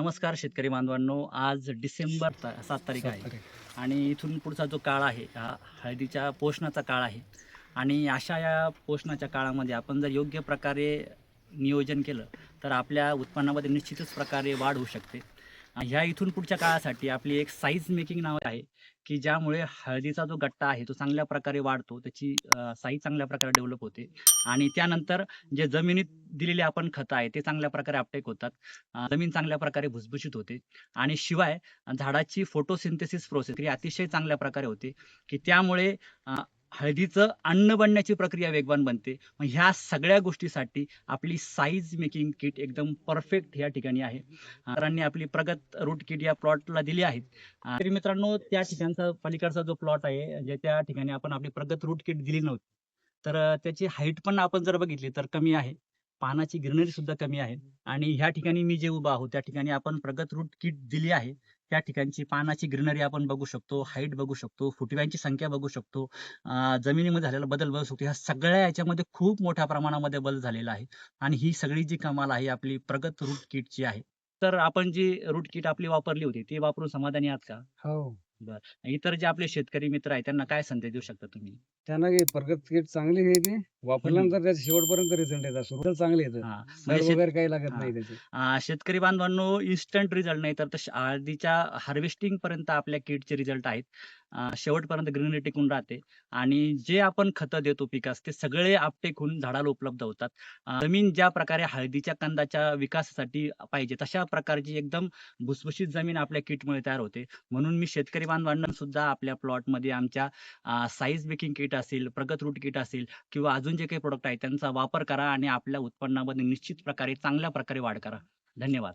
नमस्कार शेतकरी बांधवांनो आज डिसेंबर ता- सात तारीख आहे. आणि इथून पुढचा जो काळ आहे हा हळदीच्या पोषणाचा काळ आहे. आणि अशा या पोषणाच्या काळामध्ये आपण जर योग्य प्रकारे नियोजन केलं तर आपल्या उत्पन्नामध्ये निश्चितच प्रकारे वाढ होऊ शकते. ह्या इथून पुढच्या काळासाठी आपली एक साईज मेकिंग नाव आहे की ज्यामुळे हळदीचा जो गट्टा आहे तो चांगल्या प्रकारे वाढतो त्याची साईज चांगल्या प्रकारे डेव्हलप होते. आणि त्यानंतर जे जमिनीत दिलेले आपण खतं आहे ते चांगल्या प्रकारे अपटेक होतात. जमीन चांगल्या प्रकारे भुसभुशीत होते. आणि शिवाय झाडाची फोटोसिंथेसिस प्रोसेस ही अतिशय चांगल्या प्रकारे होते की त्यामुळे हळदीचं अन्न बनण्याची प्रक्रिया वेगवान बनते. मग ह्या सगळ्या गोष्टीसाठी आपली साईज मेकिंग किट एकदम परफेक्ट या ठिकाणी आहे. सरांनी आपली प्रगत रूट किट या प्लॉटला दिली आहेत. तरी मित्रांनो त्या ठिकाणचा पलीकडचा जो प्लॉट आहे जे त्या ठिकाणी आपण आपली प्रगत रूट किट दिली नव्हती. तर त्याची हाईट पण आपण जर बघितली तर कमी आहे. पानाची ग्रीनरी सुद्धा कमी आहे. आणि ह्या ठिकाणी मी जे उभा आहोत त्या ठिकाणी आपण प्रगत रूट किट दिली आहे. त्या ठिकाणची पानाची ग्रीनरी आपण बघू शकतो हाईट बघू शकतो फुटव्यांची संख्या बघू शकतो जमिनीमध्ये झालेला बदल बघू शकतो. ह्या सगळ्या याच्यामध्ये खूप मोठ्या प्रमाणामध्ये बदल झालेला आहे आणि ही सगळी जी कमाल आहे आपली प्रगत रूट किटची आहे तर आपण जी रूट किट आपली वापरली होती ती वापरून समाधानी आहात का? हो. इतर जे आपले शेतकरी मित्र आहेत त्यांना काय संदेश देऊ शकता तुम्ही? त्यांना काही प्रगत किट चांगली आहे ती. वापरल्यानंतर त्याचे शेवटपर्यंत रिझल्ट येतात. सुरुवात चांगली येतं हा, सड म्हणजे शेत- वगैरे काही लागत. नाही त्याचे. शेतकरी बांधवांनो इन्स्टंट रिझल्ट नाही तर तश- हळदीच्या हार्वेस्टिंग पर्यंत आपल्या किटचे रिझल्ट आहेत. शेवटपर्यंत ग्रीनरी टिकून राहते. आणि जे आपण खतं देतो पिकास ते सगळे आपटेक होऊन झाडाला उपलब्ध होतात. जमीन ज्या प्रकारे हळदीच्या कंदाच्या विकासासाठी पाहिजे तशा प्रकारची एकदम भुसभुशीत जमीन आपल्या किटमुळे तयार होते. म्हणून मी शेतकरी बांधवांना सुद्धा आपल्या प्लॉटमध्ये आमच्या साईज मेकिंग किट असेल प्रगत रूट किट असेल किंवा अजून जे काही प्रोडक्ट आहेत त्यांचा वापर करा आणि आपल्या उत्पन्नामध्ये निश्चित प्रकारे चांगल्या प्रकारे वाढ करा. धन्यवाद.